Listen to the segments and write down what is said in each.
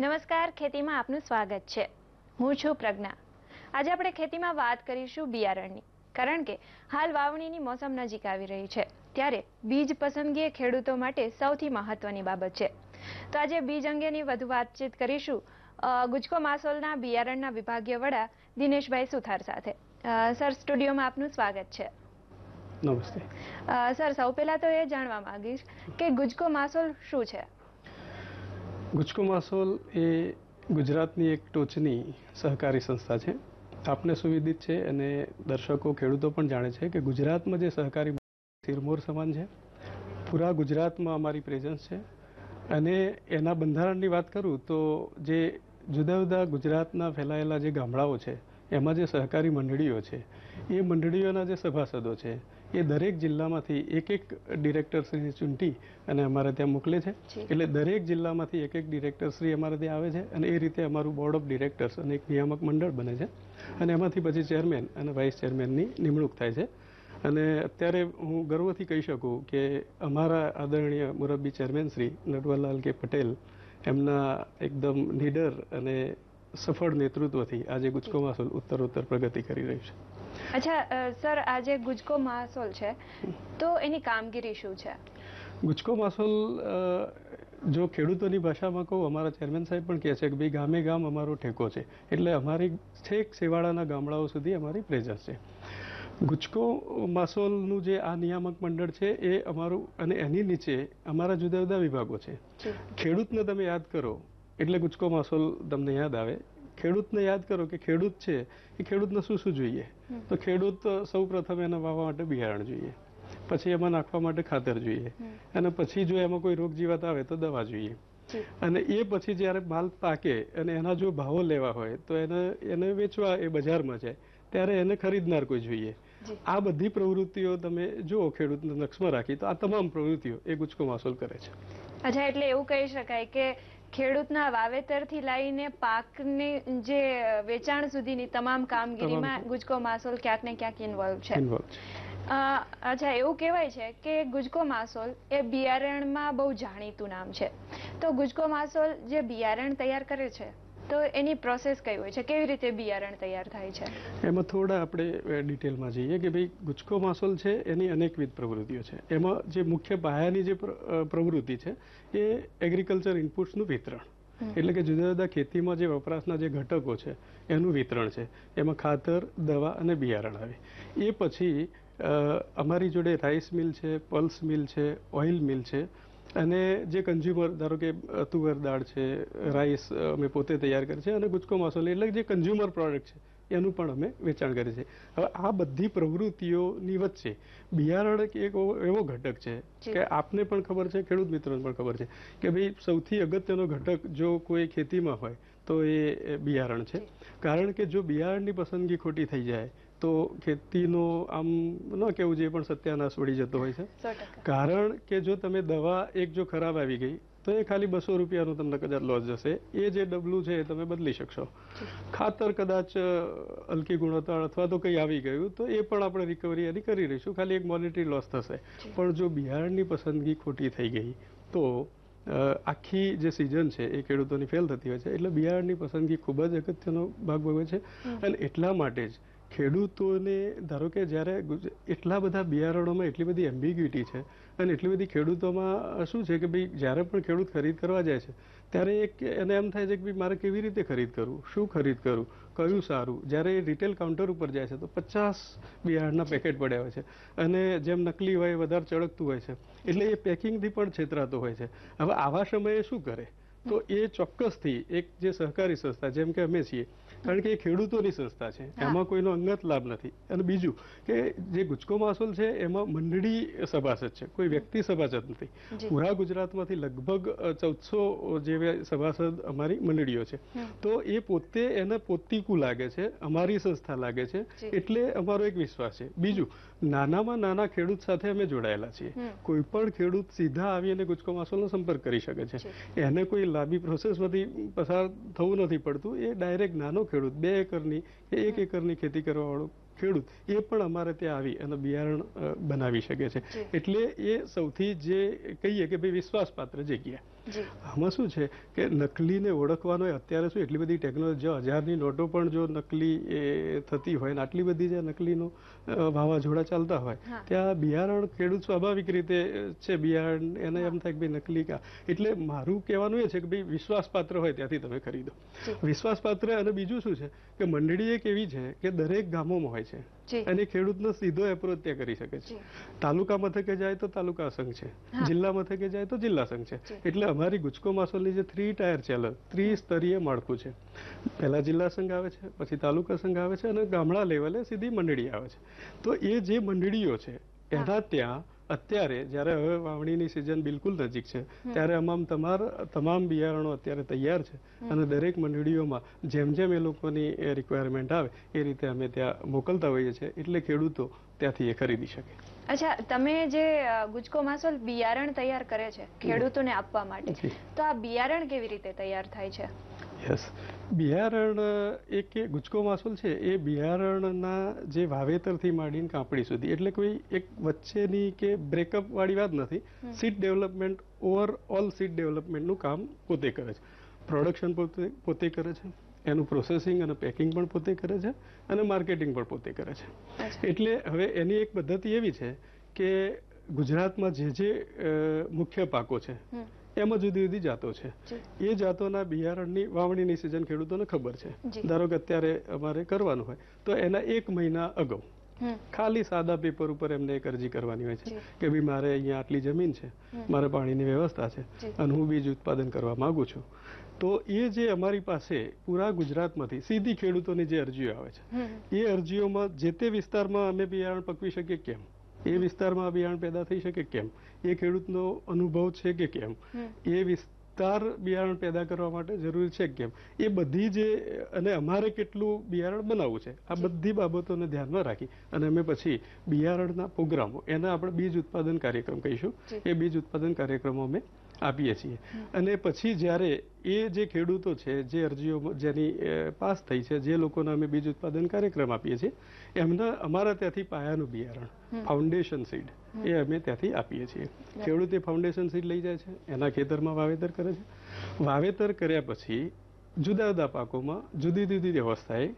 નમસ્કાર ખેતીમાં આપનું સ્વાગત છે. હું છું પ્રજ્ઞા. આજે આપણે ખેતીમાં વાત કરીશું બિયારણની. કારણ કે હાલ વાવણીની મોસમ નજીક આવી રહી છે. ત્યારે બીજ પસંદગી એ ખેડૂતો માટે સૌથી મહત્વની બાબત છે. તો આજે બીજ અંગેની વધુ વાતચીત કરીશું ગુજકો માસોલના બિયારણના વિભાગીય વડા દિનેશભાઈ સુથાર સાથે. સર સ્ટુડિયોમાં આપનું સ્વાગત છે. નમસ્તે. સર સૌ પહેલા તો એ જાણવા માંગીશ કે ગુજકો માસોલ શું છે? ગુજકો માસોલ એ ગુજરાતની એક ટોચની સહકારી સંસ્થા છે. આપને સુવિદિત છે અને દર્શકો, ખેડૂતો પણ જાણે છે કે ગુજરાતમાં જે સહકારી સિરમોર સમાન છે. પૂરા ગુજરાતમાં અમારી પ્રેઝન્સ છે. અને એના બંધારણની વાત કરું તો જે જુદા જુદા ગુજરાતના ફેલાયેલા જે ગામડાઓ છે, એમાં જે સહકારી મંડળીઓ છે, એ મંડળીઓના જે સભાસદો છે એ દરેક જિલ્લામાંથી એક એક ડિરેક્ટરશ્રીને ચૂંટી અને અમારે ત્યાં મોકલે છે. એટલે દરેક જિલ્લામાંથી એક એક ડિરેક્ટરશ્રી અમારે ત્યાં આવે છે અને એ રીતે અમારું બોર્ડ ઓફ ડિરેક્ટર્સ અને એક નિયામક મંડળ બને છે. અને એમાંથી પછી ચેરમેન અને વાઇસ ચેરમેનની નિમણૂક થાય છે. અને અત્યારે હું ગર્વથી કહી શકું કે અમારા આદરણીય મુરબ્બી ચેરમેન શ્રી નટવરલાલ કે પટેલ એમના એકદમ નીડર અને સફળ નેતૃત્વથી આજે ગુજકો માસુલ ઉત્તરોત્તર પ્રગતિ કરી રહ્યું છે. અચ્છા સર આજે ગુજકો મહાસોલ છે. તો એની કામગીરી શું છે? ગુજકો માસોલ જો ખેડૂતોની ભાષામાં કહું અમારા ચેરમેન સાહેબ પણ કહે છે કે ભાઈ ગામે ગામ અમારો ઠેકો છે. એટલે અમારી છેક સેવાળાના ગામડાઓ સુધી અમારી પ્રેઝન્સ છે. ગુજકો માસોલનું જે આ નિયામક મંડળ છે એ અમારું અને એની નીચે અમારા જુદા જુદા વિભાગો છે. ખેડૂતને તમે યાદ કરો એટલે ગુજકો માસોલ તમને યાદ આવે. ખેડૂતને યાદ કરો કે ખેડૂત છે એ ખેડૂતને શું શું જોઈએ? તો ખેડૂત સૌ પ્રથમ એના વાવવા માટે બિયારણ જોઈએ. પછી એમાં નાખવા માટે ખાતર જોઈએ. અને પછી જો એમાં કોઈ રોગ જીવાત આવે તો દવા જોઈએ. અને એ પછી જ્યારે માલ પાકે અને એના જો ભાવો લેવા હોય તો એને એને વેચવા એ બજારમાં જાય ત્યારે એને ખરીદનાર કોઈ જોઈએ. આ બધી પ્રવૃત્તિઓ તમે જુઓ ખેડૂતને લક્ષમાં રાખી તો આ તમામ પ્રવૃત્તિઓ એ ગુજકો માસોલ કરે છે. અચ્છા એટલે એવું કહી શકાય કે ખેડૂતના વાવેતરથી લઈને પાકની જે વેચાણ સુધીની તમામ કામગીરીમાં ગુજકો માસોલ ક્યાંક ને ક્યાંક ઇન્વોલ્વ છે. અ, અચ્છા એવું કહેવાય છે કે ગુજકો માસોલ એ બિયારણમાં બહુ જાણીતું નામ છે. તો ગુજકો માસોલ જે બિયારણ તૈયાર કરે છે તો એની પ્રોસેસ કઈ હોય છે? કેવી રીતે બિયારણ તૈયાર થાય છે? એમાં થોડા આપણે ડિટેલમાં જઈએ કે ભાઈ ગુજકો માસોલ છે એની અનેકવિધ પ્રવૃત્તિઓ છે. એમાં જે મુખ્ય પાયાની જે પ્રવૃત્તિ છે એ એગ્રીકલ્ચર ઇનપુટ્સનું વિતરણ. એટલે કે જુદા જુદા ખેતીમાં જે વપરાશના જે ઘટકો છે એનું વિતરણ છે. એમાં ખાતર દવા અને બિયારણ આવે. એ પછી અમારી જોડે રાઈસ મિલ છે પલ્સ મિલ છે ઓઇલ મિલ છે અને જે કન્ઝ્યુમર ધારો કે તુવેર દાળ છે રાઈસ અમે પોતે તૈયાર કરીએ છીએ અને ગુજકો મસાલો એટલે જે કન્ઝ્યુમર પ્રોડક્ટ છે એનું પણ અમે વેચાણ કરીએ છીએ. હવે આ બધી પ્રવૃત્તિઓની વચ્ચે બિયારણ એક એવો એવો ઘટક છે કે આપને પણ ખબર છે ખેડૂત મિત્રોને પણ ખબર છે કે ભાઈ સૌથી અગત્યનો ઘટક જો કોઈ ખેતીમાં હોય તો એ બિયારણ છે. કારણ કે જો બિયારણની પસંદગી ખોટી થઈ જાય તો ખેતીનો આમ ન કેવું જોઈએ પણ સત્યાનાશ વળી જતો હોય છે. કારણ કે જો તમે દવા એક જો ખરાબ આવી ગઈ તો એ ખાલી બસો રૂપિયાનું તમને કદાચ લોસ જશે. એ જે ડબલું છે એ તમે બદલી શકશો. ખાતર કદાચ હલકી ગુણવત્તા અથવા તો કંઈ આવી ગયું તો એ પણ આપણે રિકવરી એની કરી રહીશું ખાલી એક મોનિટરી લોસ થશે. પણ જો બિહારની પસંદગી ખોટી થઈ ગઈ તો આખી જે સિઝન છે એ ખેડૂતોની ફેલ થતી હોય છે. એટલે બિહારની પસંદગી ખૂબ જ અગત્યનો ભાગ ભોગવે છે. અને એટલા માટે જ ખેડૂતોને ધારો કે જ્યારે એટલા બધા બિયારણોમાં એટલી બધી એમ્બિગ્યુટી છે અને એટલી બધી ખેડૂતોમાં શું છે કે ભાઈ જ્યારે પણ ખેડૂત ખરીદ કરવા જાય છે, ત્યારે એક એને એમ થાય છે કે ભાઈ મારે કેવી રીતે ખરીદ કરવું શું ખરીદ કરવું કયું સારું? જ્યારે એ રિટેલ કાઉન્ટર ઉપર જાય છે, તો પચાસ બિયારણના પેકેટ પડ્યા હોય છે અને જેમ નકલી હોય, વધારે ચળકતું હોય છે. એટલે એ પેકિંગથી પણ છેતરાતો હોય છે. હવે આવા સમયે શું કરે? તો એ ચોક્કસથી એક જે સહકારી સંસ્થા જેમ કે અમે છીએ કારણ કે એ ખેડૂતોની સંસ્થા છે એમાં કોઈનો અંગત લાભ નથી. અને બીજું કે જે ગુજકો માસોલ છે એમાં મંડળી સભાસદ છે કોઈ વ્યક્તિ સભાસદ નથી. પૂરા ગુજરાતમાંથી લગભગ ચૌદસો જેવા સભાસદ અમારી મંડળીઓ છે. તો એ પોતે એને પોતીકું લાગે છે અમારી સંસ્થા લાગે છે એટલે અમારો એક વિશ્વાસ છે. બીજું નાનામાં નાના ખેડૂત સાથે અમે જોડાયેલા છીએ. કોઈ પણ ખેડૂત સીધા આવી અને ગુજકો માસોલનો સંપર્ક કરી શકે છે. એને કોઈ લાંબી પ્રોસેસમાંથી પસાર થવું નથી પડતું. એ ડાયરેક્ટ નાનો ખેડૂત બે એકરની કે એક એકરની ખેતી કરવાવાળો ખેડૂત એ પણ અમારે ત્યાં આવી અને બિયારણ બનાવી શકે છે. એટલે એ સૌથી જે કહીએ કે ભાઈ વિશ્વાસપાત્ર જગ્યા. આમાં શું છે કે નકલીને ઓળખવાનો અત્યારે શું એટલી બધી ટેકનોલોજી હજારની નોટો પણ જો નકલી એ થતી હોય ને આટલી બધી જે નકલીનો વાવાઝોડા ચાલતા હોય ત્યાં બિયારણ ખેડૂત સ્વાભાવિક રીતે છે બિયારણ એને એમ થાય કે ભાઈ નકલી કા. એટલે મારું કહેવાનું એ છે કે ભાઈ વિશ્વાસપાત્ર હોય ત્યાંથી તમે ખરીદો. વિશ્વાસપાત્ર અને બીજું શું છે કે મંડળી એક એવી છે કે દરેક ગામોમાં હોય છે. અને ખેડૂતનો સીધો એપ્રોચ ત્યાં કરી શકે છે. તાલુકા મથકે જાય તો તાલુકા સંઘ છે. જિલ્લા મથકે જાય તો જિલ્લા સંઘ છે. એટલે અમારી ગુજકો માસોલની જે થ્રી ટાયર ચેનલ ત્રિસ્તરીય માળખું છે. પહેલા જિલ્લા સંઘ આવે છે પછી તાલુકા સંઘ આવે છે અને ગામડા લેવલે સીધી મંડળી આવે છે. તો એ જે મંડળીઓ છે એના ત્યાં અત્યારે જ્યારે હવે વાવણીની સિઝન બિલકુલ નજીક છે ત્યારે અમામ તમાર તમામ બિયારણો અત્યારે તૈયાર છે અને દરેક મંડળીઓમાં જેમ જેમ એ લોકોની રિક્વાયરમેન્ટ આવે એ રીતે અમે ત્યાં મોકલતા હોઈએ છીએ એટલે ખેડૂતો ત્યાંથી એ ખરીદી શકે. અચ્છા તમે જે ગુજકો માસોલ બિયારણ તૈયાર કરે છે ખેડૂતોને આપવા માટે તો આ બિયારણ કેવી રીતે તૈયાર થાય છે? યસ બિયારણ એ ગુચકો ગુજકો માસોલ છે એ બિયારણના જે વાવેતરથી માંડીને કાપણી સુધી. એટલે કોઈ એક વચ્ચેની કે બ્રેકઅપ વાળી વાત નથી. Seed development overall seed ડેવલપમેન્ટનું કામ પોતે કરે છે. પ્રોડક્શન પોતે પોતે કરે છે. એનું પ્રોસેસિંગ અને પેકિંગ પણ પોતે કરે છે અને માર્કેટિંગ પણ પોતે કરે છે. એટલે હવે એની એક પદ્ધતિ એવી છે કે ગુજરાતમાં જે જે મુખ્ય પાકો છે એમાં જુદી જુદી જાતો છે. એ જાતોના બિયારણની વાવણીની સિઝન ખેડૂતોને ખબર છે. ધારો કે અત્યારે અમારે કરવાનું હોય તો એના એક મહિના અગાઉ ખાલી સાદા પેપર ઉપર એમને એક અરજી કરવાની હોય છે કે ભાઈ મારે અહીંયા આટલી જમીન છે મારે પાણીની વ્યવસ્થા છે અને હું બીજ ઉત્પાદન કરવા માંગુ છું. તો એ જે અમારી પાસે પૂરા ગુજરાતમાંથી સીધી ખેડૂતોની જે અરજીઓ આવે છે એ અરજીઓમાં જે તે વિસ્તારમાં અમે બિયારણ પકવી શકીએ કેમ? એ વિસ્તારમાં બિયારણ પેદા થઈ શકે કેમ? એ ખેડૂતનો અનુભવ છે કે કેમ? એ વિસ્તાર બિયારણ પેદા કરવા માટે જરૂરી છે કેમ? એ બધી જે અને અમારે કેટલું બિયારણ બનાવવું છે આ બધી બાબતોને ધ્યાનમાં રાખી અને અમે પછી બિયારણના પ્રોગ્રામો એના આપણે બીજ ઉત્પાદન કાર્યક્રમ કહીશું. એ બીજ ઉત્પાદન કાર્યક્રમો અમે આપીએ છીએ. અને પછી જ્યારે એ જે ખેડૂતો છે જે અરજીઓ જેની પાસ થઈ છે જે લોકોને અમે બીજ ઉત્પાદન કાર્યક્રમ આપીએ છીએ એમના અમારા ત્યાંથી પાયાનું બિયારણ ફાઉન્ડેશન સીડ એ અમે ત્યાંથી આપીએ છીએ. ખેડૂતે ફાઉન્ડેશન સીડ લઈ જાય છે એના ખેતરમાં વાવેતર કરે છે. વાવેતર કર્યા પછી જુદા જુદા પાકોમાં જુદી જુદી વ્યવસ્થાએ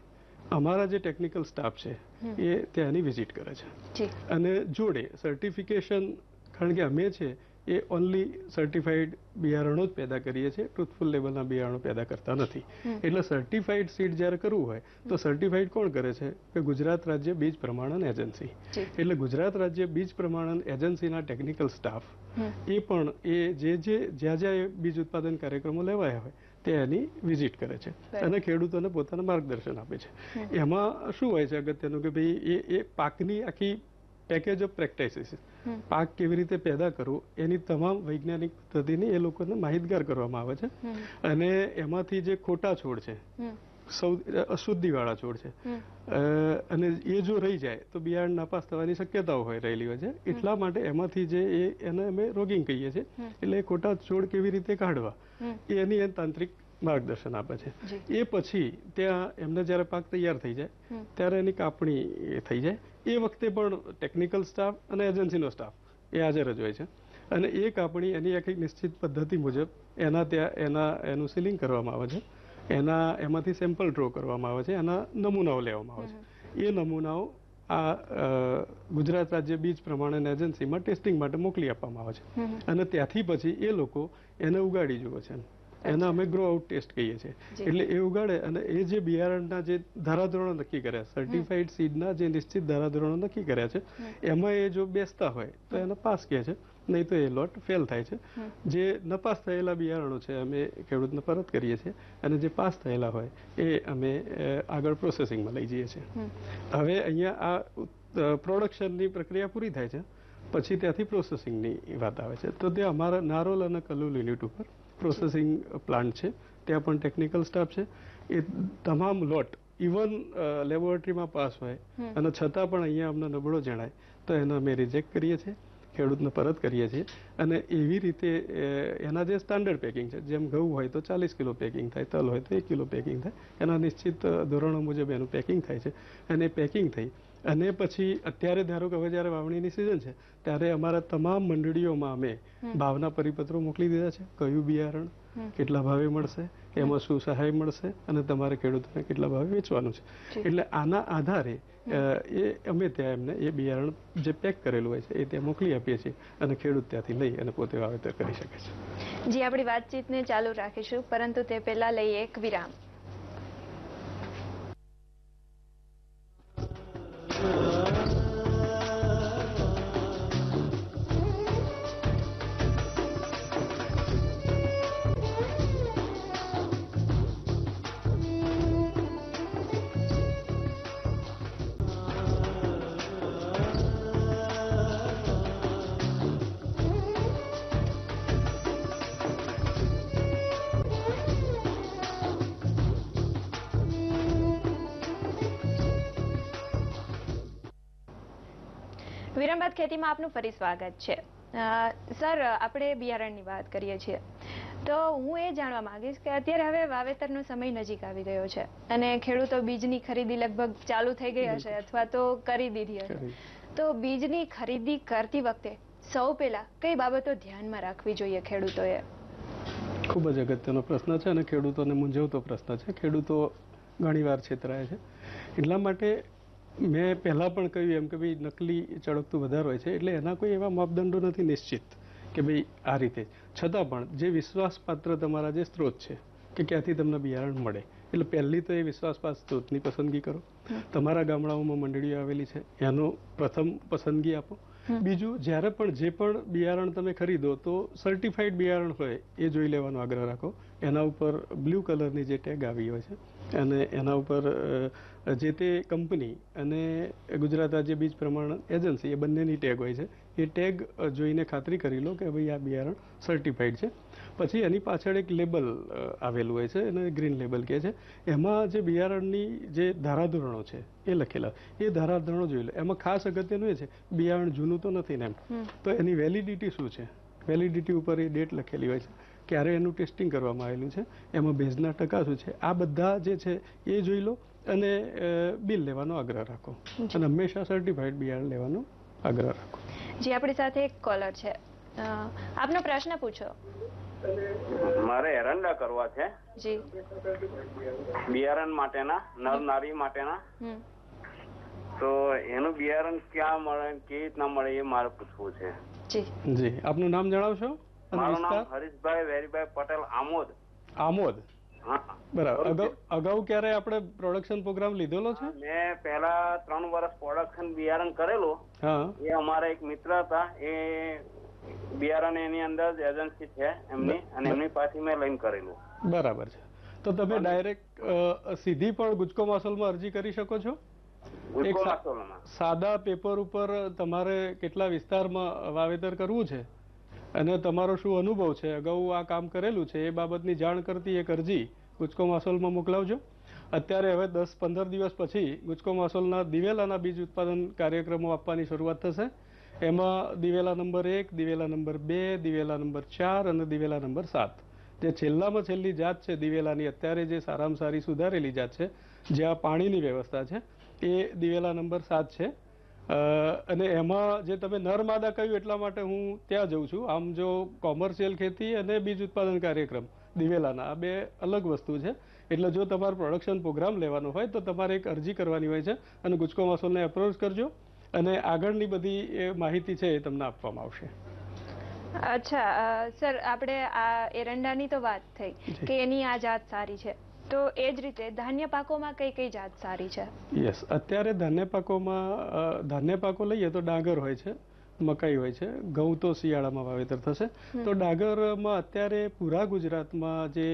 અમારા જે ટેકનિકલ સ્ટાફ છે એ ત્યાંની વિઝિટ કરે છે. અને જોડે સર્ટિફિકેશન કારણ કે અમે છે એ ઓનલી સર્ટિફાઈડ બિયારણો જ પેદા કરીએ છીએ. ટ્રુથફુલ લેવલના બિયારણો પેદા કરતા નથી. એટલે સર્ટિફાઈડ સીડ જ્યારે કરવું હોય તો સર્ટિફાઈડ કોણ કરે છે? કે ગુજરાત રાજ્ય બીજ પ્રમાણન એજન્સી એટલે ગુજરાત રાજ્ય બીજ પ્રમાણન એજન્સીના ટેકનિકલ સ્ટાફ એ પણ એ જે જે જ્યાં જ્યાં એ બીજ ઉત્પાદન કાર્યક્રમો લેવાયા હોય તે એની વિઝિટ કરે છે. અને ખેડૂતોને પોતાનું માર્ગદર્શન આપે છે. એમાં શું હોય છે અગત્યનું? કે ભાઈ એ એ પાકની આખી પેકેજ ઓફ પ્રેક્ટિસિસ પાક કેવી રીતે પેદા કરવું એની તમામ વૈજ્ઞાનિક પદ્ધતિની એ લોકોને માહિતગાર કરવામાં આવે છે. અને એમાંથી જે ખોટા છોડ છે હમ, સૌ અશુદ્ધિવાળા છોડ છે અને એ જો રહી જાય તો બિયારણ નાપાસ થવાની શક્યતાઓ હોય રહેલી હોય છે. એટલા માટે એમાંથી જે એ એને અમે રોગિંગ કહીએ છીએ. એટલે એ ખોટા છોડ કેવી રીતે કાઢવા? એની એ તાંત્રિક માર્ગદર્શન આપે છે. એ પછી ત્યાં એમને જ્યારે પાક તૈયાર થઈ જાય ત્યારે એની કાપણી થઈ જાય. એ વખતે પણ ટેકનિકલ સ્ટાફ અને એજન્સીનો સ્ટાફ એ હાજર જ હોય છે. અને એ કાપણી એની આખી નિશ્ચિત પદ્ધતિ મુજબ એના ત્યાં એના એનું સીલિંગ કરવામાં આવે છે. એના એમાંથી સેમ્પલ ડ્રો કરવામાં આવે છે. એના નમૂનાઓ લેવામાં આવે છે. એ નમૂનાઓ આ ગુજરાત રાજ્ય બીજ પ્રમાણે એજન્સીમાં ટેસ્ટિંગ માટે મોકલી આપવામાં આવે છે. અને ત્યાંથી પછી એ લોકો એને ઉગાડી જુએ છે. એના અમે ગ્રો આઉટ ટેસ્ટ કહીએ છીએ. એટલે એ ઉગાડે અને એ જે બિયારણના જે ધારાધોરણો નક્કી કર્યા સર્ટિફાઈડ સીડના જે નિશ્ચિત ધારાધોરણો નક્કી કર્યા છે એમાં એ જો બેસતા હોય તો એને પાસ કહે છે નહીં તો એ લોટ ફેલ થાય છે. જે નપાસ થયેલા બિયારણો છે અમે ખેડૂતને પરત કરીએ છીએ અને જે પાસ થયેલા હોય એ અમે આગળ પ્રોસેસિંગમાં લઈ જઈએ છીએ. હવે અહીંયા આ પ્રોડક્શનની પ્રક્રિયા પૂરી થાય છે પછી ત્યાંથી પ્રોસેસિંગની વાત આવે છે. તો તે અમારા નારોલ અને કલુલ યુનિટ ઉપર પ્રોસેસિંગ પ્લાન્ટ છે ત્યાં પણ ટેકનિકલ સ્ટાફ છે. એ તમામ લોટ ઇવન લેબોરેટરીમાં પાસ હોય અને છતાં પણ અહીંયા અમને નબળો જણાય તો એને અમે રિજેક્ટ કરીએ છીએ ખેડૂતને પરત કરીએ છીએ. અને એવી રીતે એના જે સ્ટાન્ડર્ડ પેકિંગ છે જેમ ઘઉં હોય તો ચાલીસ કિલો પેકિંગ થાય તલ હોય તો એક કિલો પેકિંગ થાય. એના નિશ્ચિત ધોરણો મુજબ એનું પેકિંગ થાય છે. અને પેકિંગ થઈ અને પછી અત્યારે ધારો કે હવે જ્યારે વાવણીની સિઝન છે ત્યારે અમારા તમામ મંડળીઓમાં અમે ભાવના પરિપત્રો મોકલી દીધા છે. કયું બિયારણ કેટલા ભાવે મળશે એમાં શું સહાય મળશે અને તમારે ખેડૂતોને કેટલા ભાવે વેચવાનું છે. એટલે આના આધારે એ અમે ત્યાં એમને એ બિયારણ જે પેક કરેલું હોય છે એ ત્યાં મોકલી આપીએ છીએ અને ખેડૂત ત્યાંથી લઈ અને પોતે વાવેતર કરી શકે છે. જી આપણી વાતચીતને ચાલુ રાખીશું પરંતુ તે પહેલા લઈએ એક વિરામ. ખેતીમાં આપનું ફરી સ્વાગત છે. સર આપણે બિયારણની વાત કરીએ છીએ. તો હું એ જાણવા માંગીશ કે અત્યારે હવે વાવેતરનો સમય નજીક આવી ગયો છે અને ખેડૂતો બીજની ખરીદી લગભગ ચાલુ થઈ ગઈ હશે અથવા તો કરી દીધી હશે. તો બીજની ખરીદી કરતી વખતે સૌ પહેલા કઈ બાબતો ધ્યાનમાં રાખવી જોઈએ ખેડૂતોએ? ખૂબ જ અગત્યનો પ્રશ્ન છે અને ખેડૂતોને મૂંઝવતો પ્રશ્ન છે. ખેડૂતો ઘણીવાર છેતરાય છે. એટલા માટે મેં પહેલાં પણ કહ્યું એમ કે ભાઈ નકલી ચળકતું વધારે હોય છે એટલે એના કોઈ એવા માપદંડો નથી નિશ્ચિત કે ભાઈ આ રીતે. છતાં પણ જે વિશ્વાસપાત્ર તમારા જે સ્ત્રોત છે કે ક્યાંથી તમને બિયારણ મળે એટલે પહેલી તો એ વિશ્વાસપાત્ર સ્ત્રોતની પસંદગી કરો. તમારા ગામડાઓમાં મંડળીઓ આવેલી છે એનો પ્રથમ પસંદગી આપો. બીજું જ્યારે પણ જે પણ બિયારણ તમે ખરીદો તો સર્ટિફાઈડ બિયારણ હોય એ જોઈ લેવાનો આગ્રહ રાખો. એના ઉપર બ્લુ કલરની જે ટેગ આવી હોય છે અને એના ઉપર જે તે કંપની અને ગુજરાત રાજ્ય બીજ પ્રમાણ એજન્સી એ બંનેની ટેગ હોય છે. એ ટેગ જોઈને ખાતરી કરી લો કે ભાઈ આ બિયારણ સર્ટિફાઈડ છે. પછી એની પાછળ એક લેબલ આવેલું હોય છે એને ગ્રીન લેબલ કહે છે. એમાં જે બિયારણની જે ધારાધોરણો છે એ લખેલા. એ ધારાધોરણો જોઈ લો. એમાં ખાસ અગત્યનું એ છે બિયારણ જૂનું તો નથી ને એમ. તો એની વેલિડિટી શું છે? વેલિડિટી ઉપર એ ડેટ લખેલી હોય છે. ક્યારે એનું ટેસ્ટિંગ કરવામાં આવેલું છે એમાં ભેજના ટકા શું છે. આ બધા જે છે એ જોઈ લો અને બિલ લેવાનો આગ્રહ રાખો. અને હંમેશા સર્ટિફાઈડ બિયારણ લેવાનો આગ્રહ રાખો. જી આપણી સાથે એક કોલર છે. આપનો પ્રશ્ન પૂછો. મારે એરંડા કરવા છે. જી. બિયારણ માટેના નર નારી માટેના. તો એનું બિયારણ ક્યાં મળે કેવી રીતના મળે એ મારે પૂછવું છે. જી. જી. આપનું નામ જણાવશો? મારું નામ હરીશભાઈ વેરીભાઈ પટેલ આમોદ. આમોદ? બરાબર. અગાઉ અગાઉ ક્યારે આપણે પ્રોડક્શન પ્રોગ્રામ લીધેલો છે? મેં પહેલા ત્રણ વર્ષ પ્રોડક્શન બિયારણ કરેલું. એ અમારા એક મિત્ર હતા. એ બિયારણ એની અંદર એજન્સી છે એમની. અને એમની પાછી મેં લઈને કરેલું. બરાબર છે. તો તમે ડાયરેક્ટ સીધી પણ ગુજકો માસોલમાં અરજી કરી શકો છો? સાદા પેપર ઉપર તમારે કેટલા વિસ્તારમાં વાવેતર કરવું છે? અને તમારો શું અનુભવ છે? અગાઉ આ કામ કરેલું છે, એ બાબતની જાણ કરતી એક અરજી ગુજકો માસોલમાં મોકલાવજો. અત્યારે હવે દસ પંદર દિવસ પછી ગુજકો માસોલના દિવેલાના બીજ ઉત્પાદન કાર્યક્રમો આપવાની શરૂઆત થશે. એમાં દિવેલા નંબર એક, દિવેલા નંબર બે, દિવેલા નંબર ચાર અને દિવેલા નંબર સાત. જે છેલ્લામાં છેલ્લી જાત છે દિવેલાની, અત્યારે જે સારામાં સારી સુધારેલી જાત છે જ્યાં પાણીની વ્યવસ્થા છે, એ દિવેલા નંબર સાત છે. અને એમાં જે તમે નર માદા કહ્યું એટલા માટે હું ત્યાં જઉં છું. આમ જો કોમર્શિયલ ખેતી અને બીજ ઉત્પાદન કાર્યક્રમ દિવેલાના આ બે અલગ વસ્તુ છે. એટલે જો તમારે પ્રોડક્શન પ્રોગ્રામ લેવાનો હોય તો તમારે એક અરજી કરવાની હોય છે અને ગુજકો માસોલને એપ્રોચ કરજો અને આગળની બધી એ માહિતી છે એ તમને આપવામાં આવશે. અચ્છા સર આપણે આ એરંડાની તો વાત થઈ કે એની આ જાત સારી છે. તો એ જ રીતે ધાન્ય પાકોમાં કઈ કઈ જાત સારી છે? યસ અત્યારે ધાન્ય પાકોમાં ધાન્ય પાકો લઈએ તો ડાંગર હોય છે મકાઈ હોય છે ઘઉં તો શિયાળામાં વાવેતર થશે. તો ડાંગરમાં અત્યારે પૂરા ગુજરાતમાં જે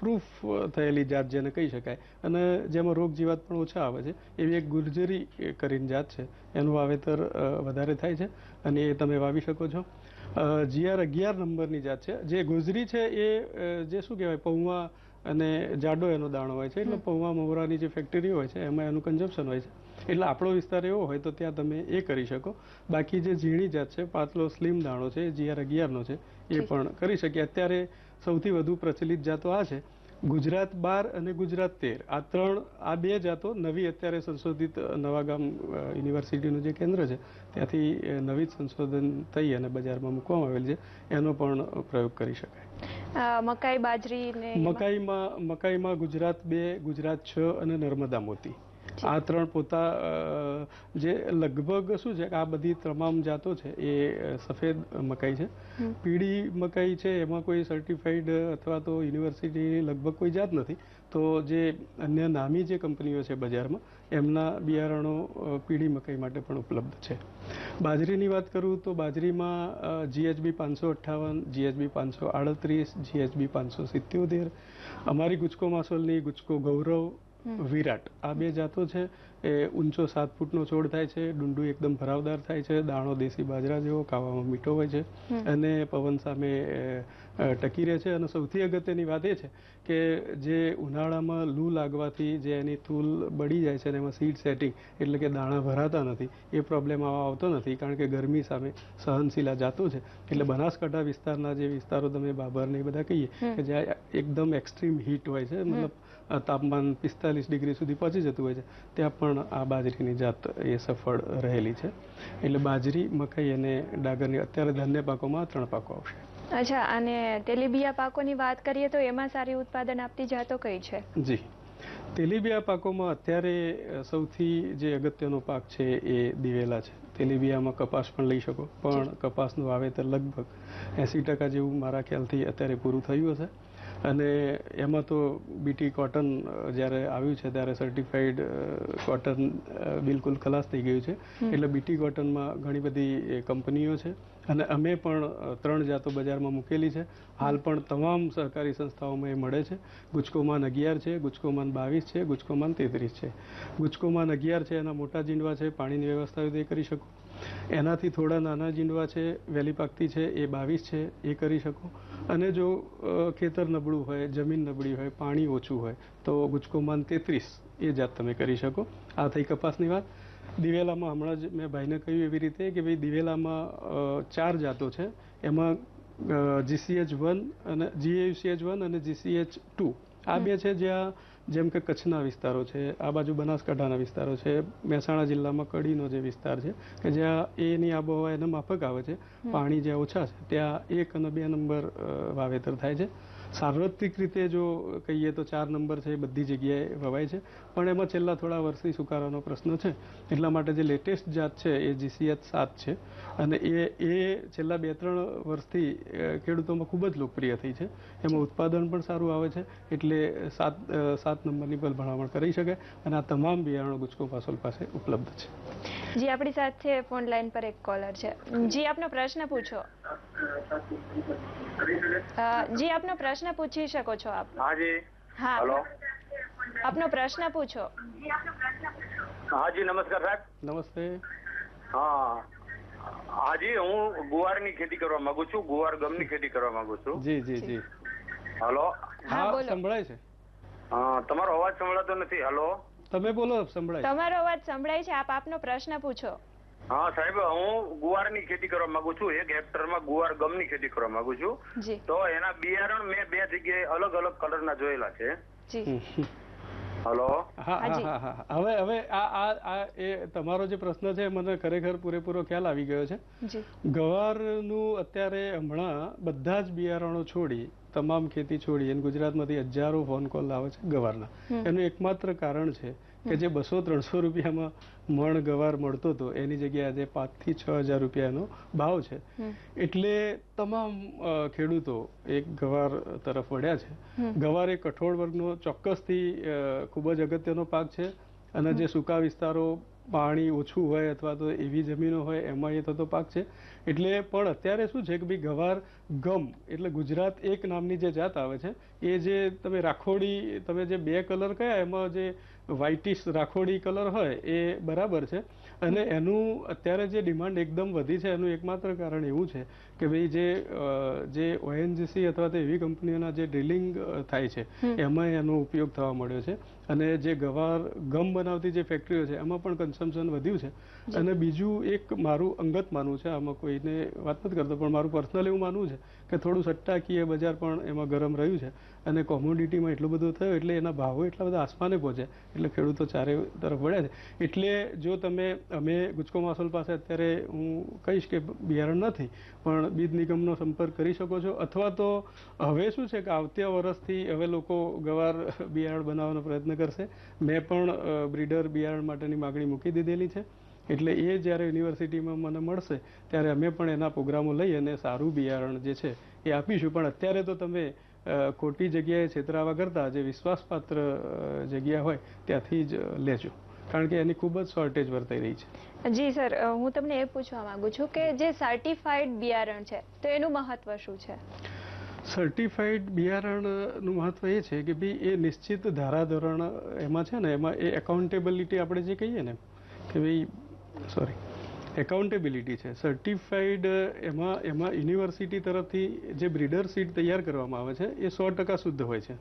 પ્રૂફ થયેલી જાત જેને કહી શકાય. અને જેમાં રોગ જીવાત પણ ઓછા આવે છે એવી એક ગુર્જરી કરીને જાત છે. એનું વાવેતર વધારે થાય છે અને એ તમે વાવી શકો છો. જીઆર અગિયાર નંબરની જાત છે. જે ગુજરી છે એ જે શું કહેવાય પૌવા અને જાડો એનો દાણો હોય છે એટલે પૌવા મવરાની જે ફેક્ટરી હોય છે એમાં એનું કન્ઝમ્પશન હોય છે. એટલે આપણો વિસ્તાર એવો હોય તો ત્યાં તમે એ કરી શકો. બાકી જે ઝીણી જાત છે પાતળો સ્લીમ દાણો છે જીઆર અગિયારનો છે એ પણ કરી શકીએ. અત્યારે સૌથી વધુ પ્રચલિત જાતો આ છે ગુજરાત બાર અને ગુજરાત તેર. આ ત્રણ આ બે જાતો નવી અત્યારે સંશોધિત નવાગામ યુનિવર્સિટીનું જે કેન્દ્ર છે ત્યાંથી નવી જ સંશોધન થઈ અને બજારમાં મૂકવામાં આવેલ છે. એનો પણ પ્રયોગ કરી શકાય. મકાઈ બાજરી ને મકાઈમાં મકાઈમાં ગુજરાત બે ગુજરાત છ અને નર્મદા મોતી. આ ત્રણ પોતા જે લગભગ શું છે કે આ બધી તમામ જાતો છે એ સફેદ મકાઈ છે. પીળી મકાઈ છે એમાં કોઈ સર્ટિફાઈડ અથવા તો યુનિવર્સિટીની લગભગ કોઈ જાત નથી. તો જે અન્ય નામી જે કંપનીઓ છે બજારમાં, એમના બિયારણો પીળી મકાઈ માટે પણ ઉપલબ્ધ છે. બાજરીની વાત કરું તો બાજરીમાં જીએચબી પાંચસો અઠ્ઠાવન જીએચબી પાંચસો આડત્રીસ જીએચબી પાંચસો સિત્યોતેર, અમારી ગુજકો માસોલની ગુજકો ગૌરવ વિરાટ. આ બે જાતો છે એ ઊંચો સાત ફૂટનો છોડ થાય છે ડુંડું એકદમ ભરાવદાર થાય છે દાણો દેશી બાજરા જેવો ખાવામાં મીઠો હોય છે. અને પવન સામે ટકી રહે છે. અને સૌથી અગત્યની વાત એ છે કે જે ઉનાળામાં લૂ લાગવાથી જે એની તૂલ બળી જાય છે અને એમાં સીડ સેટિંગ એટલે કે દાણા ભરાતા નથી એ પ્રોબ્લેમ આવા આવતો નથી. કારણ કે ગરમી સામે સહનશીલા જાતો છે. એટલે બનાસકાંઠા વિસ્તારના જે વિસ્તારો તમે બાબરને એ બધા કહીએ કે જ્યાં એકદમ એક્સ્ટ્રીમ હીટ હોય છે મતલબ તાપમાન પિસ્તાલીસ ડિગ્રી સુધી પહોંચી જતું હોય છે. ત્યાં પણ આ બાજરીની જાત એ સફળ રહેલી છે. એટલે બાજરી મકાઈ અને ડાગરની અત્યારે ધાન્ય પાકોમાં ત્રણ પાકો આવશે. અચ્છા અને તેલીબિયા પાકોની વાત કરીએ તો એમાં સારી ઉત્પાદન આપતી જાતો કઈ છે? જી. તેલીબિયા પાકોમાં અત્યારે સૌથી જે અગત્યનો પાક છે એ દિવેલા છે. તેલીબિયામાં કપાસ પણ લઈ શકો પણ કપાસનું વાવેતર લગભગ એંસી ટકા જેવું મારા ખ્યાલથી અત્યારે પૂરું થયું હશે. અને એમાં તો બીટી કોટન જ્યારે આવ્યું છે ત્યારે સર્ટિફાઈડ કોટન બિલકુલ ખલાસ થઈ ગયું છે. એટલે બીટી કોટનમાં ઘણી બધી કંપનીઓ છે. અને અમે પણ ત્રણ જાતો બજારમાં મૂકેલી છે. હાલ પણ તમામ સહકારી સંસ્થાઓમાં એ મળે છે. ગુજકોમાન અગિયાર છે ગુજકોમાન બાવીસ છે ગુજકોમાન તેત્રીસ છે. ગુજકોમાન અગિયાર છે એના મોટા જીંડવા છે. પાણીની વ્યવસ્થા રીતે કરી શકો. એનાથી થોડા નાના જીંડવા છે વહેલી પાકતી છે એ બાવીસ છે એ કરી શકો. અને જો ખેતર નબળું હોય જમીન નબળી હોય પાણી ઓછું હોય તો ગુજકોમાન તેત્રીસ એ જાત તમે કરી શકો. આ થઈ કપાસની વાત. દિવેલામાં હમણાં જ મેં ભાઈને કહ્યું એવી રીતે કે ભાઈ દિવેલામાં ચાર જાતો છે. એમાં જીસીએચ વન અને જીએયુસીએચ વન અને જીસીએચ ટુ આ બે છે જ્યાં જેમ કે કચ્છના વિસ્તારો છે આ બાજુ બનાસકાંઠાના વિસ્તારો છે મહેસાણા જિલ્લામાં કડીનો જે વિસ્તાર છે કે જ્યાં એની આબોહવા એના માફક આવે છે પાણી જ્યાં ઓછા છે ત્યાં એક અને બે નંબર વાવેતર થાય છે. સાર્વત્રિક રીતે જો કહીએ તો ચાર નંબર છે એ બધી જગ્યાએ વવાય છે. પણ એમાં છેલ્લા થોડા વર્ષથી સુકારાનો પ્રશ્ન છે. એટલા માટે જે લેટેસ્ટ જાત છે એ જીસીએચ સાત છે. અને એ એ છેલ્લા બે ત્રણ વર્ષથી ખેડૂતોમાં ખૂબ જ લોકપ્રિય થઈ છે. એમાં ઉત્પાદન પણ સારું આવે છે. એટલે સાત સાત નંબરની પર ભલામણ કરી શકાય અને આ તમામ બિયારણો ગુજકો પાસોલ પાસે ઉપલબ્ધ છે. જી, આપણી સાથે ફોન લાઈન પર એક કોલર છે. જી, આપનો પ્રશ્ન પૂછો. જી આપનો પ્રશ્ન પૂછી શકો છો આપ. હાજી હા. હેલો. આપનો પ્રશ્ન પૂછો. હાજી નમસ્કાર સાહેબ. નમસ્તે. હા. હાજી હું ગુવારની ખેતી કરવા માંગુ છું ગુવાર ગમની ખેતી કરવા માંગુ છું. જી જી જી. હલો. હા સંભળાય છે. હા, તમારો અવાજ સંભળાતો નથી. હલો. તમે બોલો સંભળાય તમારો અવાજ સંભળાય છે. આપ આપનો પ્રશ્ન પૂછો. હા સાહેબ હું ગુવારની ખેતી કરવા માંગુ છું. એક હેક્ટરમાં ગુવાર ગમની ખેતી કરવા માંગુ છું. તો એના બિયારણ મેં બે જગ્યાએ અલગ અલગ કલરના જોયેલા છે. જી. હલો? હા હા હા હા હવે હવે આ આ આ એ તમારો જે પ્રશ્ન છે મને ખરેખર પૂરેપૂરો ખ્યાલ આવી ગયો છે. જી. ગવારનું અત્યારે હમણાં બધા જ બિયારણો છોડી તમામ ખેતી છોડી અને ગુજરાતમાંથી હજારો ફોન કોલ આવે છે ગવારના. એનું એકમાત્ર કારણ છે કે જે બસો ત્રણસો રૂપિયામાં મણ ગવાર મળતો હતો. એની જગ્યાએ આજે પાંચથી છ હજાર રૂપિયાનો ભાવ છે. એટલે તમામ ખેડૂતો એક ગવાર તરફ વળ્યા છે. ગવાર એ કઠોળ વર્ગનો ચોક્કસથી ખૂબ જ અગત્યનો પાક છે. અને જે સૂકા વિસ્તારો પાણી ઓછું હોય અથવા તો એવી જમીનો હોય એમાં એ થતો પાક છે. એટલે પણ અત્યારે શું છે કે ભાઈ ગવાર ગમ એટલે ગુજરાત એક નામની જે જાત આવે છે એ જે તમે રાખોડી તમે જે બે કલર કયા એમાં જે વ્હાઇટિશ રાખોડી કલર હોય એ બરાબર છે. અને એનું અત્યારે જે ડિમાન્ડ એકદમ વધી છે, એનું એકમાત્ર કારણ એવું છે કે ભાઈ જે જે ઓએનજીસી અથવા તો એવી કંપનીઓના જે ડ્રિલિંગ થાય છે એમાં એનો ઉપયોગ થવા મળ્યો છે. અને જે ગવાર ગમ બનાવતી જે ફેક્ટરીઓ છે એમાં પણ કન્ઝમ્પશન વધ્યું છે. અને બીજું એક મારું અંગત માનવું છે આમાં કોઈને વાત નથી કરતો પણ મારું પર્સનલ એવું માનવું છે કે થોડું સટ્ટાકીય બજાર પણ એમાં ગરમ રહ્યું છે. અને કોમોડિટીમાં એટલો બધો થયો એટલે એના ભાવો એટલા બધા આસમાને પહોંચે એટલે ખેડૂતો ચારે તરફ વળ્યા છે. એટલે જો તમે અમે ગુજકો માસોલ પાસે અત્યારે હું કહીશ કે બિયારણ નથી પણ બીજ નિગમનો સંપર્ક કરી શકો છો. અથવા તો હવે શું છે કે આવતા વર્ષથી હવે લોકો ગવાર બિયારણ બનાવવાનો પ્રયત્ન કરશે. મેં પણ બ્રીડર બિયારણ માટેની માગણી મૂકી દીધેલી છે. એટલે એ જ્યારે યુનિવર્સિટીમાં મને મળશે, ત્યારે અમે પણ એના પ્રોગ્રામો લઈ અને સારું બિયારણ જે છે એ આપીશું. પણ અત્યારે તો તમે ખોટી જગ્યાએ છેતરાવા કરતાં, જે વિશ્વાસપાત્ર જગ્યા હોય, ત્યાંથી જ લેજો. કારણ કે એની ખૂબ જ શોર્ટેજ વર્તાઈ રહી છે. જી સર હું તમને એ પૂછવા માંગુ છું કે જે સર્ટિફાઈડ બિયારણ છે તો એનું મહત્વ શું છે? સર્ટિફાઈડ બિયારણનું મહત્વ એ છે કે ભાઈ એ નિશ્ચિત ધારાધોરણ એમાં છે ને એમાં એ એકાઉન્ટેબિલિટી આપણે જે કહીએ ને કે ભાઈ સોરી એકાઉન્ટેબિલિટી છે. સર્ટિફાઈડ એમાં એમાં યુનિવર્સિટી તરફથી જે બ્રીડર સીડ તૈયાર કરવામાં આવે છે એ સો ટકા શુદ્ધ હોય છે.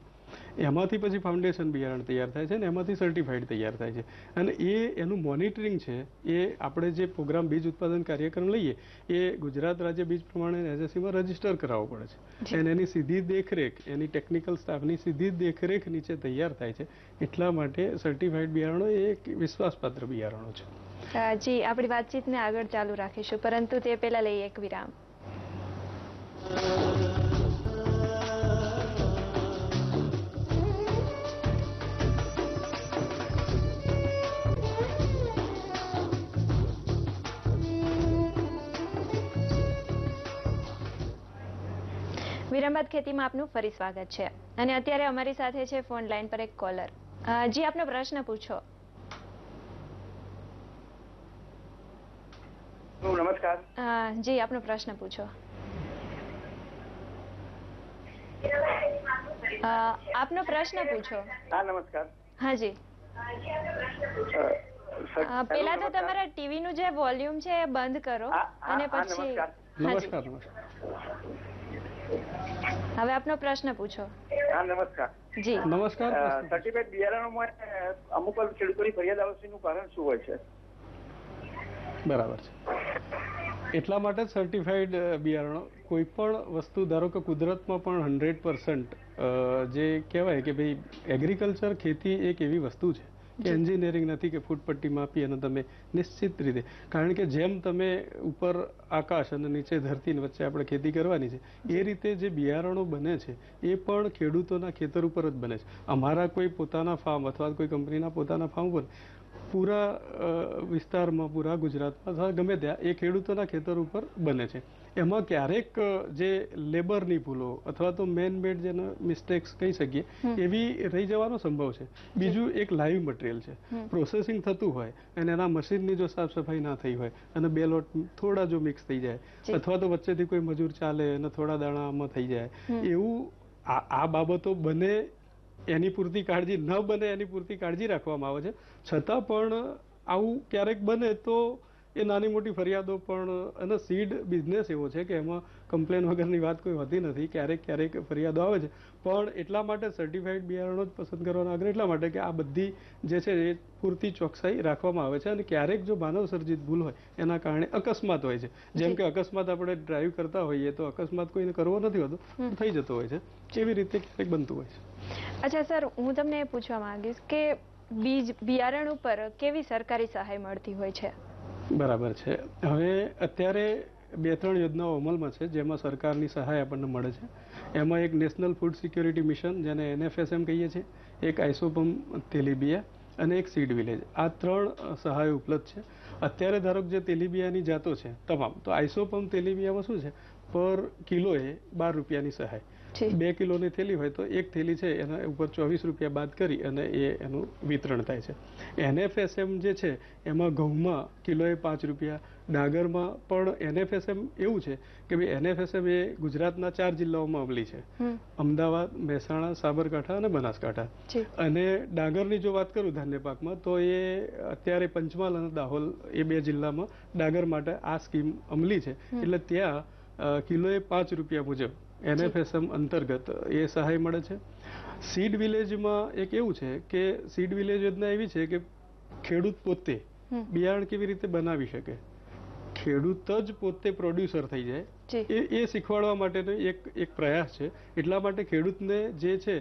એમાંથી પછી ફાઉન્ડેશન બિયારણ તૈયાર થાય છે અને એમાંથી સર્ટિફાઈડ તૈયાર થાય છે. અને એ એનું મોનિટરિંગ છે એ આપણે જે પ્રોગ્રામ બીજ ઉત્પાદન કાર્યક્રમ લઈએ એ ગુજરાત રાજ્ય બીજ પ્રમાણે એજન્સીમાં રજિસ્ટર કરાવવો પડે છે. અને એની સીધી દેખરેખ એની ટેકનિકલ સ્ટાફની સીધી દેખરેખ નીચે તૈયાર થાય છે. એટલા માટે સર્ટિફાઈડ બિયારણો એ એક વિશ્વાસપાત્ર બિયારણો છે. જી આપણી વાતચીતને આગળ ચાલુ રાખીશું. પરંતુ તે પહેલા લઈએ એક વિરામ. વિરામ બાદ ખેતીમાં આપનું ફરી સ્વાગત છે. અને અત્યારે અમારી સાથે છે ફોન લાઈન પર એક કોલર. જી આપનો પ્રશ્ન પૂછો. નમસ્કાર. જી આપનો પ્રશ્ન પૂછો. આપનો પ્રશ્ન પૂછો. હા નમસ્કાર. હા જી. પેલા તો તમારા ટીવી નું જે વોલ્યુમ છે એ બંધ કરો અને પછી. નમસ્કાર નમસ્કાર. હવે આપનો પ્રશ્ન પૂછો. હા નમસ્કાર. જી. નમસ્કાર. સર્ટિફાઈડ બિયારણોમાં અમુક વાર ખેડૂતોની ફરિયાદ આવે નું કારણ શું હોય છે? બરાબર છે. એટલા માટે સર્ટિફાઈડ બિયારણો કોઈ પણ વસ્તુ ધારો કે કુદરતમાં પણ હંડ્રેડ પર્સન્ટ જે કહેવાય કે ભાઈ એગ્રીકલ્ચર ખેતી એક એવી વસ્તુ છે. એન્જિનિયરિંગ નથી કે ફૂટપટ્ટી માપી અને તમે નિશ્ચિત રીતે કારણ કે જેમ તમે ઉપર આકાશ અને નીચે ધરતીની વચ્ચે આપણે ખેતી કરવાની છે એ રીતે જે બિયારણો બને છે એ પણ ખેડૂતોના ખેતર ઉપર જ બને છે. અમારા કોઈ પોતાના ફાર્મ અથવા કોઈ કંપનીના પોતાના ફાર્મ ઉપર પૂરા વિસ્તારમાં પૂરા ગુજરાતમાં અથવા ગમે ત્યાં એ ખેડૂતોના ખેતર ઉપર બને છે. એમાં ક્યારેક જે લેબરની ભૂલો અથવા તો મેન મેડ જેને મિસ્ટેક્સ કહી શકીએ એવી રહી જવાનો સંભવ છે. બીજું એક લાઈવ મટીરિયલ છે. પ્રોસેસિંગ થતું હોય અને એના મશીનની જો સાફ સફાઈ ના થઈ હોય અને બે લોટ થોડા જો મિક્સ થઈ જાય અથવા તો વચ્ચેથી કોઈ મજૂર ચાલે અને થોડા દાણા આમાં થઈ જાય એવું આ આ બાબતો બને એની પૂરતી કાળજી ન બને એની પૂરતી કાળજી રાખવામાં આવે છે. છતાં પણ આવું ક્યારેક બને તો એ નાની મોટી ફરિયાદો પણ અને સીડ બિઝનેસ એવો છે કે એમાં કમ્પ્લેન વગરની વાત કોઈ હોતી નથી ક્યારેક ક્યારેક ફરિયાદો આવે છે. પણ એટલા માટે સર્ટિફાઈડ બિયારણો જ પસંદ કરવાનો આગ્રહ એટલા માટે કે આ બધી જે છે એ પૂરતી ચોકસાઈ રાખવામાં આવે છે અને ક્યારેક જો માનવ સર્જિત ભૂલ હોય એના કારણે અકસ્માત હોય છે. જેમ કે અકસ્માત આપણે ડ્રાઈવ કરતા હોઈએ તો અકસ્માત કોઈને કરવો નથી હોતો થઈ જતો હોય છે. એવી રીતે ક્યારેક બનતું હોય છે? અચ્છા સર હું તમને એ પૂછવા માંગીશ કે બીજ બિયારણ ઉપર કેવી સરકારી સહાય મળતી હોય છે? બરાબર છે. હવે અત્યારે બે ત્રણ યોજનાઓ અમલમાં છે, જેમાં સરકારની સહાય આપણને મળે છે. એમાં એક નેશનલ ફૂડ સિક્યોરિટી મિશન, જેને એનએફએસએમ કહીએ છીએ, એક આઇસોપમ તેલીબિયા અને એક સીડ વિલેજ. આ ત્રણ સહાય ઉપલબ્ધ છે. અત્યારે ધારો જે તેલીબિયાની જાતો છે, તમામ, તો આઈસોપમ તેલીબિયામાં શું છે? પર કિલોએ બાર રૂપિયાની સહાય. બે કિલોની થેલી હોય તો એક થેલી છે એના ઉપર ચોવીસ રૂપિયા બાદ કરી અને એ એનું વિતરણ થાય છે. એનએફએસએમ જે છે એમાં ઘઉંમાં કિલોએ પાંચ રૂપિયા. ડાંગરમાં પણ એનએફએસએમ એવું છે કે ભાઈ એનએફએસએમ એ ગુજરાતના ચાર જિલ્લાઓમાં અમલી છે. અમદાવાદ મહેસાણા સાબરકાંઠા અને બનાસકાંઠા. અને ડાંગરની જો વાત કરું ધાન્ય પાકમાં તો એ અત્યારે પંચમહાલ અને દાહોદ એ બે જિલ્લામાં ડાંગર માટે આ સ્કીમ અમલી છે. એટલે ત્યાં કિલોએ પાંચ રૂપિયા મુજબ એનએફએસએમ અંતર્ગત એ સહાય મળે છે. સીડ વિલેજમાં એક એવું છે કે સીડ વિલેજ યોજના એવી છે કે ખેડૂત પોતે બિયારણ કેવી રીતે બનાવી શકે? ખેડૂત જ પોતે પ્રોડ્યુસર થઈ જાય. એ એ શીખવાડવા માટેનો એક એક પ્રયાસ છે. એટલા માટે ખેડૂતને જે છે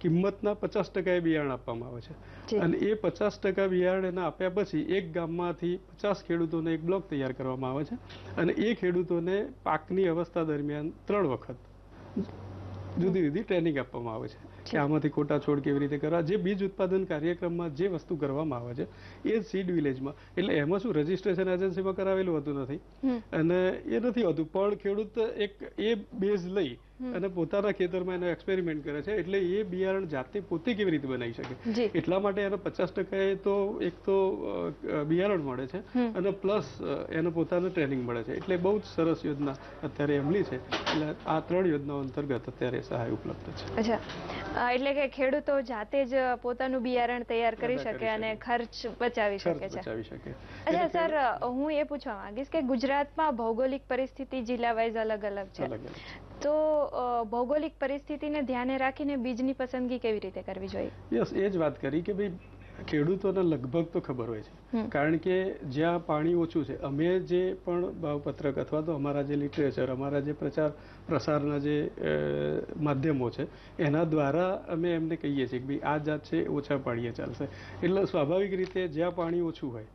કિંમતના પચાસ ટકા એ બિયારણ આપવામાં આવે છે. અને એ પચાસ ટકા બિયારણ એના આપ્યા પછી એક ગામમાંથી પચાસ ખેડૂતોને એક બ્લોક તૈયાર કરવામાં આવે છે. અને એ ખેડૂતોને પાકની અવસ્થા દરમિયાન ત્રણ વખત જુદી જુદી ટ્રેનિંગ આપવામાં આવે છે. કે આમાંથી ખોટા છોડ કેવી રીતે કરવા જે બીજ ઉત્પાદન કાર્યક્રમમાં જે વસ્તુ કરવામાં આવે છે એ સીડ વિલેજમાં એટલે એમાં શું રજીસ્ટ્રેશન એજન્સીમાં કરાવેલું હોતું નથી. અને એ નથી હોતું પણ ખેડૂત એક એ બેઝ લઈ અને પોતાના ખેતરમાં એનો એક્સપેરિમેન્ટ કરે છે એટલે એ બિયારણ જાતે પોતે કેવી રીતે બનાવી શકે? એટલા માટે એને પચાસ ટકા તો એક તો બિયારણ મળે છે અને પ્લસ એને પોતાને ટ્રેનિંગ મળે છે. એટલે બહુ જ સરસ યોજના અત્યારે અમલી છે. એટલે આ ત્રણ યોજનાઓ અંતર્ગત અત્યારે સહાય ઉપલબ્ધ છે. અચ્છા. એટલે કે ખેડૂતો જાતે જ પોતાનું બિયારણ તૈયાર કરી શકે અને ખર્ચ બચાવી શકે છે. બચાવી શકે. અચ્છા સર હું એ પૂછવા માંગીશ કે ગુજરાતમાં ભૌગોલિક પરિસ્થિતિ જિલ્લા વાઇઝ અલગ અલગ છે. અલગ અલગ છે. તો ભૌગોલિક પરિસ્થિતિને ધ્યાને રાખીને બીજની પસંદગી કેવી રીતે કરવી જોઈએ? યસ એ જ વાત કરી કે ભાઈ ખેડૂતોને લગભગ તો ખબર હોય છે. કારણ કે જ્યાં પાણી ઓછું છે અમે જે પણ ભાવપત્રક અથવા તો અમારા જે લિટરેચર અમારા જે પ્રચાર પ્રસારના જે માધ્યમો છે એના દ્વારા અમે એમને કહીએ છીએ કે ભાઈ આ જાત છે ઓછા પાણીએ ચાલશે. એટલે સ્વાભાવિક રીતે જ્યાં પાણી ઓછું હોય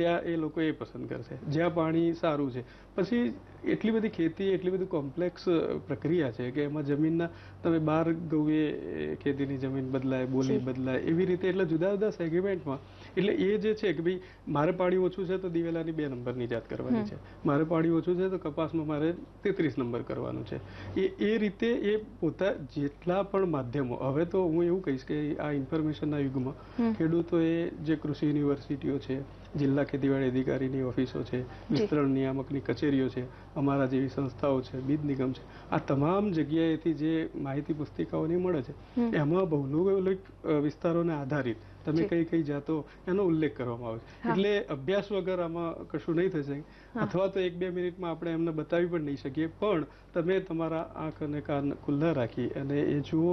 ત્યાં એ લોકો એ પસંદ કરશે. જ્યાં પાણી સારું છે. પછી એટલી બધી ખેતી એટલી બધી કોમ્પ્લેક્સ પ્રક્રિયા છે કે એમાં જમીનના તમે બાર ગૌએ એ, ખેતીની જમીન બદલાય બોલી બદલાય એવી રીતે એટલે જુદા જુદા સેગમેન્ટમાં. એટલે એ જે છે કે ભાઈ મારે પાણી ઓછું છે તો દિવેલાની બે નંબરની જાત કરવાની છે. મારે પાણી ઓછું છે તો કપાસમાં મારે તેત્રીસ નંબર કરવાનું છે. એ એ રીતે એ પોતા જેટલા પણ માધ્યમો હવે તો હું એવું કહીશ કે આ ઇન્ફોર્મેશનના યુગમાં ખેડૂતો ખેડૂતોએ જે કૃષિ યુનિવર્સિટીઓ છે જિલ્લા ખેતીવાડી અધિકારીની ઓફિસો છે વિસ્તરણ નિયામકની કચેરીઓ છે અમારા જેવી સંસ્થાઓ છે બીજ નિગમ છે. આ તમામ જગ્યાએથી જે માહિતી પુસ્તિકાઓની મળે છે એમાં ભૌગોલિક વિસ્તારોને આધારિત તમે કઈ કઈ જાતો એનો ઉલ્લેખ કરવામાં આવે છે. એટલે અભ્યાસ વગર આમાં કશું નહીં થશે અથવા તો એક બે મિનિટમાં આપણે એમને બતાવી પણ નહીં શકીએ. પણ તમે તમારા આંખ અને કાન ખુલ્લા રાખી અને એ જુઓ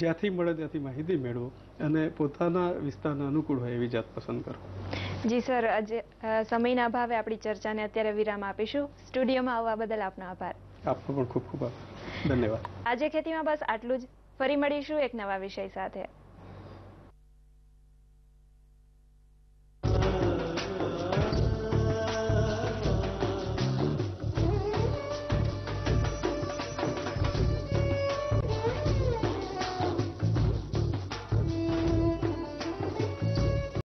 જ્યાંથી મળે ત્યાંથી માહિતી મેળવો અને પોતાના વિસ્તારને અનુકૂળ હોય એવી જાત પસંદ કરો. જી સર આજે સમયના અભાવે આપણી ચર્ચાને અત્યારે વિરામ આપીશું. સ્ટુડિયોમાં આવવા બદલ આપનો આભાર. આપનો પણ ખૂબ ખૂબ આભાર. ધન્યવાદ. આજે ખેતીમાં બસ આટલું જ. ફરી મળીશું એક નવા વિષય સાથે.